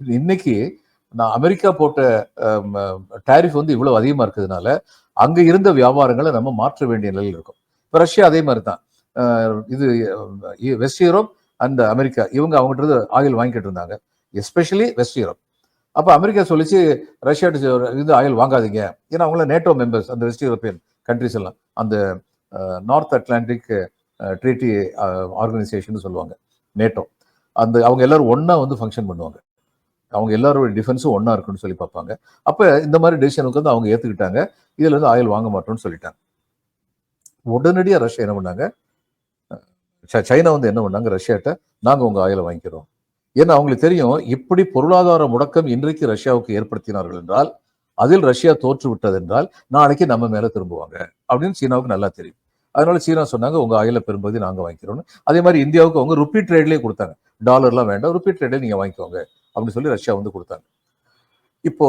இன்னைக்கு நான் அமெரிக்கா போட்ட டாரிஃப் வந்து இவ்வளவு அதிகமா இருக்கிறதுனால அங்க இருந்த வியாபாரங்களை நம்ம மாற்ற வேண்டிய நிலையில் இருக்கும். இப்போ ரஷ்யா அதே மாதிரி தான் இது வெஸ்ட் யூரோப் அண்ட் அமெரிக்கா இவங்க அவங்ககிட்ட ஆயில் வாங்கிட்டு இருந்தாங்க. Especially west Europe. அப்போ அமெரிக்கா சொல்லிச்சு ரஷ்யா இது ஆயில் வாங்காதீங்க. ஏன்னா அவங்கள நேட்டோ மெம்பர்ஸ் அந்த வெஸ்ட் யூரோப்பியன் கண்ட்ரிஸ் எல்லாம் அந்த நார்த் அட்லாண்டிக் ட்ரீட்டி ஆர்கனைசேஷன் சொல்லுவாங்க நேட்டோ அந்த அவங்க எல்லாரும் ஒன்றா வந்து ஃபங்க்ஷன் பண்ணுவாங்க. அவங்க எல்லாரோட டிஃபென்ஸும் ஒண்ணா இருக்குன்னு சொல்லி பார்ப்பாங்க. அப்ப இந்த மாதிரி டெசிஷனுக்கு வந்து அவங்க ஏத்துக்கிட்டாங்க. இதுல இருந்து ஆயில் வாங்க மாட்டோம்னு சொல்லிட்டாங்க. உடனடியாக ரஷ்யா என்ன பண்ணாங்க? ச- சைனா வந்து என்ன பண்ணாங்க? ரஷ்யாட்ட நாங்க உங்க ஆயிலை வாங்கிக்கிறோம். ஏன்னா அவங்களுக்கு தெரியும் இப்படி பொருளாதார முடக்கம் இன்றைக்கு ரஷ்யாவுக்கு ஏற்படுத்தினார்கள் என்றால் அதில் ரஷ்யா தோற்று விட்டது என்றால் நாளைக்கு நம்ம மேலே திரும்புவாங்க. அப்படின்னு சீனாவுக்கு நல்லா தெரியும். அதனால சீனா சொன்னாங்க உங்க ஆயில பெரும்பகுதி நாங்கள் வாங்கிக்கிறோம்னு. அதே மாதிரி இந்தியாவுக்கு அவங்க ருப்பி ட்ரேட்லேயே கொடுத்தாங்க. டாலர்லாம் வேண்டாம் ருப்பி ட்ரேட்லேயே நீங்கள் வாங்கிக்கோங்க. அப்படின்னு சொல்லி ரஷ்யா வந்து கொடுத்தாங்க. இப்போ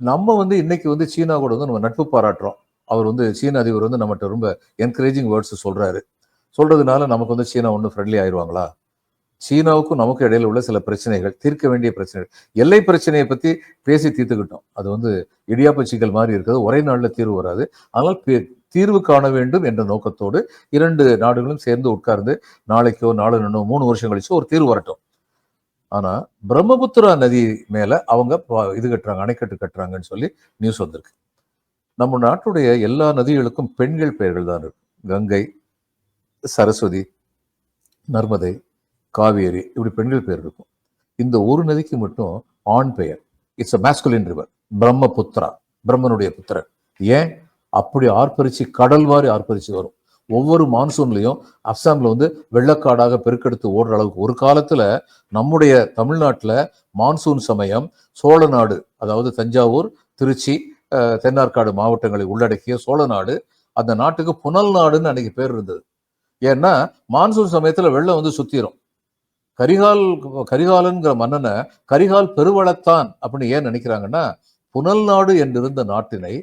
நம்ம வந்து இன்னைக்கு வந்து சீனா கூட வந்து நம்ம நட்பு பாராட்டுறோம். அவர் வந்து சீன அதிபர் வந்து நம்மகிட்ட ரொம்ப என்கரேஜிங் வேர்ட்ஸ் சொல்றாரு. சொல்றதுனால நமக்கு வந்து சீனா ஒன்றும் ஃப்ரெண்ட்லி ஆயிடுவாங்களா சீனாவுக்கும் நமக்கு இடையில உள்ள சில பிரச்சனைகள் தீர்க்க வேண்டிய பிரச்சனைகள் எல்லை பிரச்சனையை பத்தி பேசி தீர்த்துக்கிட்டோம். அது வந்து இடியாப்பச்சிகள் மாதிரி இருக்கிறது. ஒரே நாளில் தீர்வு வராது. ஆனால் தீர்வு காண வேண்டும் என்ற நோக்கத்தோடு இரண்டு நாடுகளும் சேர்ந்து உட்கார்ந்து நாளைக்கோ நாலு மூணு வருஷம் கழிச்சோ ஒரு தீர்வு வரட்டும். ஆனால் பிரம்மபுத்திரா நதி மேலே அவங்க ப- இது கட்டுறாங்க அணைக்கட்டு கட்டுறாங்கன்னு சொல்லி நியூஸ் வந்திருக்கு. நம்ம நாட்டுடைய எல்லா நதிகளுக்கும் பெண்கள் பெயர்கள் தான் இருக்கு. கங்கை சரஸ்வதி நர்மதை காவேரி இப்படி பெண்கள் பெயர் இருக்கும். இந்த ஒரு நதிக்கு மட்டும் ஆண் பெயர். It's a masculine river Brahmaputra பிரம்மனுடைய புத்திரன். ஏன்? அப்படி ஆர்ப்பரிச்சு கடல் மாதிரி ஆர்ப்பரிச்சு வரும். ஒவ்வொரு மான்சூன்லையும் அஸ்ஸாம்ல வந்து வெள்ளக்காடாக பெருக்கெடுத்து ஓடுற அளவுக்கு ஒரு காலத்தில் நம்முடைய தமிழ்நாட்டில் மான்சூன் சமயம் சோழ நாடு அதாவது தஞ்சாவூர் திருச்சி தென்னார்காடு மாவட்டங்களை உள்ளடக்கிய சோழ நாடு அந்த நாட்டுக்கு புனல் நாடுன்னு அன்னைக்கு பேர் இருந்தது. ஏன்னா மான்சூன் சமயத்தில் வெள்ளம் வந்து சுத்திரும். கரிகால் கரிகாலன்கிற மன்னனை கரிகால் பெருவளத்தான் அப்படின்னு ஏன் நினைக்கிறாங்கன்னா புனல் நாடு என்றிருந்த நாட்டினை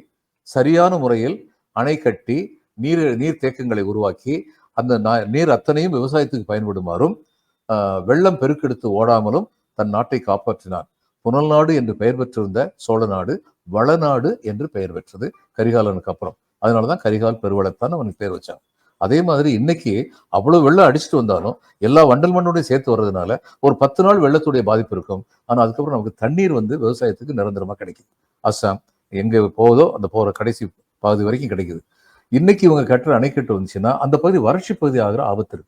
சரியான முறையில் அணை கட்டி நீர் நீர் தேக்கங்களை உருவாக்கி அந்த நா- நீர் அத்தனையும் விவசாயத்துக்கு பயன்படுமாறும் ஆஹ், வெள்ளம் பெருக்கெடுத்து ஓடாமலும் தன் நாட்டை காப்பாற்றினான். புனல் நாடு என்று பெயர் பெற்றிருந்த சோழ நாடு வளநாடு என்று பெயர் பெற்றது கரிகாலனுக்கு அப்புறம். அதனாலதான் கரிகால் பெருவளத்தான் அவனுக்கு பேர் வச்சாங்க அதே மாதிரி இன்னைக்கு அவ்வளவு வெள்ளம் அடிச்சுட்டு வந்தாலும் எல்லா வண்டல் மண்ணோடையும் சேர்த்து வர்றதுனால ஒரு பத்து நாள் வெள்ளத்துடைய பாதிப்பு இருக்கும். ஆனால் அதுக்கப்புறம் நமக்கு தண்ணீர் வந்து விவசாயத்துக்கு நிரந்தரமா கிடைக்கும் அஸ்ஸாம் எங்க போகுதோ அந்த போற கடைசி பகுதி வரைக்கும் கிடைக்குது. இன்னைக்கு இவங்க கட்டுற அணைக்கட்டு வந்துச்சுன்னா அந்த பகுதி வறட்சி பகுதி ஆகிற ஆபத்து இருக்கு.